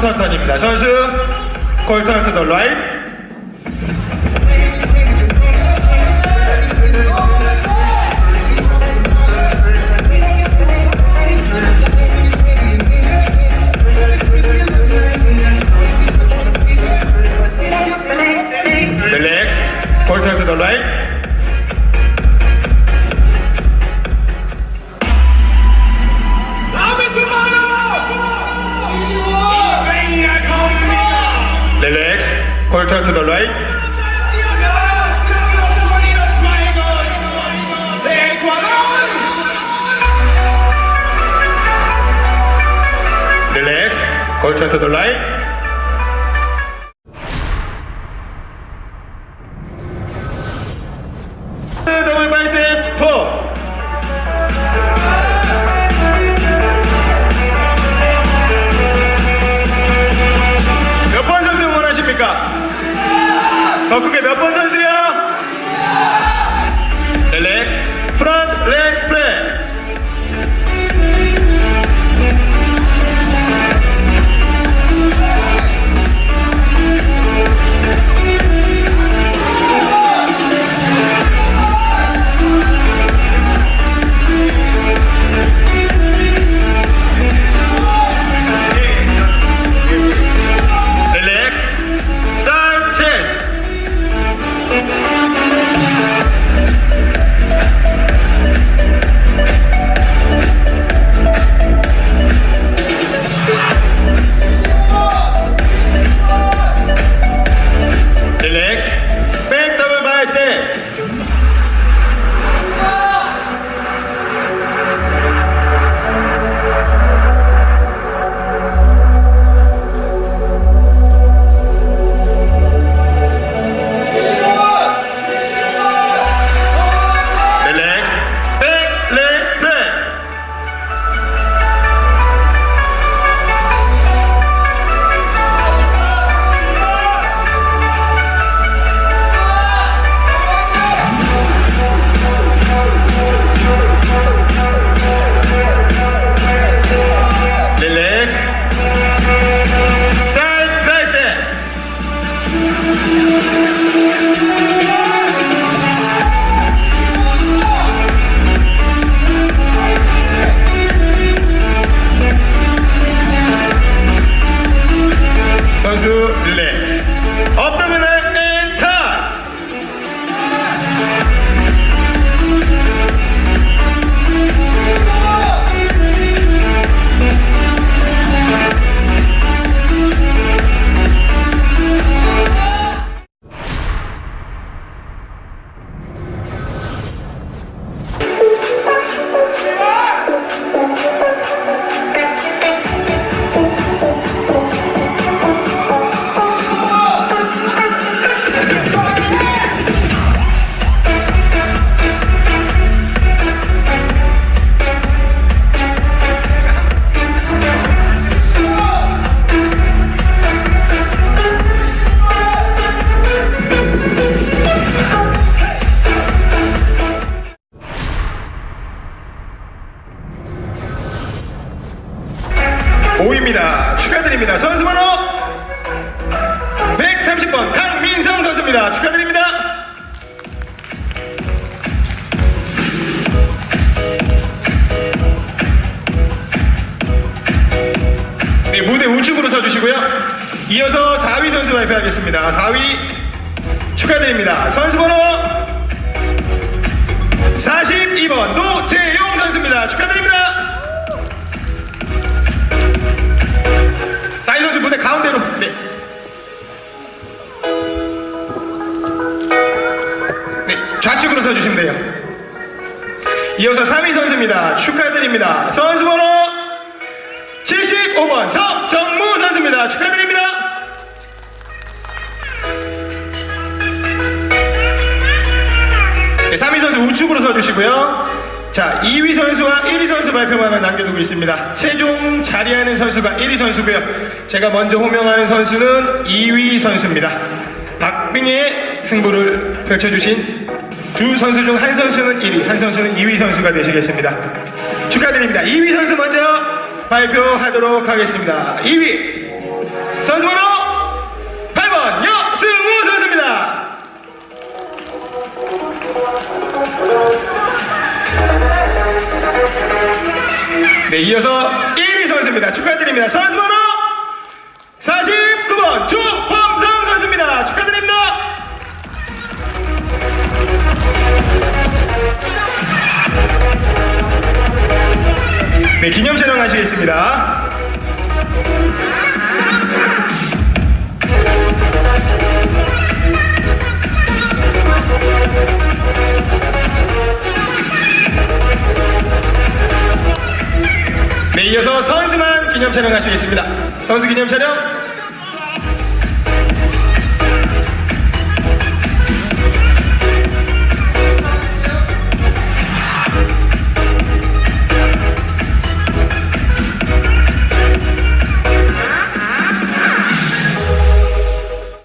커터턴입니다. 선수 콜턴 투더 라이트. 콜턴 투더 라이트. 릴 더 크게 몇번 선수 릴렉스 5위입니다. 축하드립니다. 선수 번호 130번 강민성 선수입니다. 축하드립니다. 네, 무대 우측으로 서주시고요. 이어서 4위 선수 발표하겠습니다. 4위 축하드립니다. 선수 번호 좌측으로 서주시면 돼요. 이어서 3위 선수입니다. 축하드립니다. 선수 번호 75번 서정무 선수입니다. 축하드립니다. 네, 3위 선수 우측으로 서주시고요. 자, 2위 선수와 1위 선수 발표만을 남겨두고 있습니다. 최종 자리하는 선수가 1위 선수고요. 제가 먼저 호명하는 선수는 2위 선수입니다. 박빙의 승부를 펼쳐주신 두 선수 중 한 선수는 1위, 한 선수는 2위 선수가 되시겠습니다. 축하드립니다. 2위 선수 먼저 발표하도록 하겠습니다. 2위 선수 번호 8번 여승우 선수입니다. 네, 이어서 1위 선수입니다. 축하드립니다. 선수 번호 네, 기념 촬영하시겠습니다. 네, 이어서 선수만 기념 촬영하시겠습니다. 선수 기념 촬영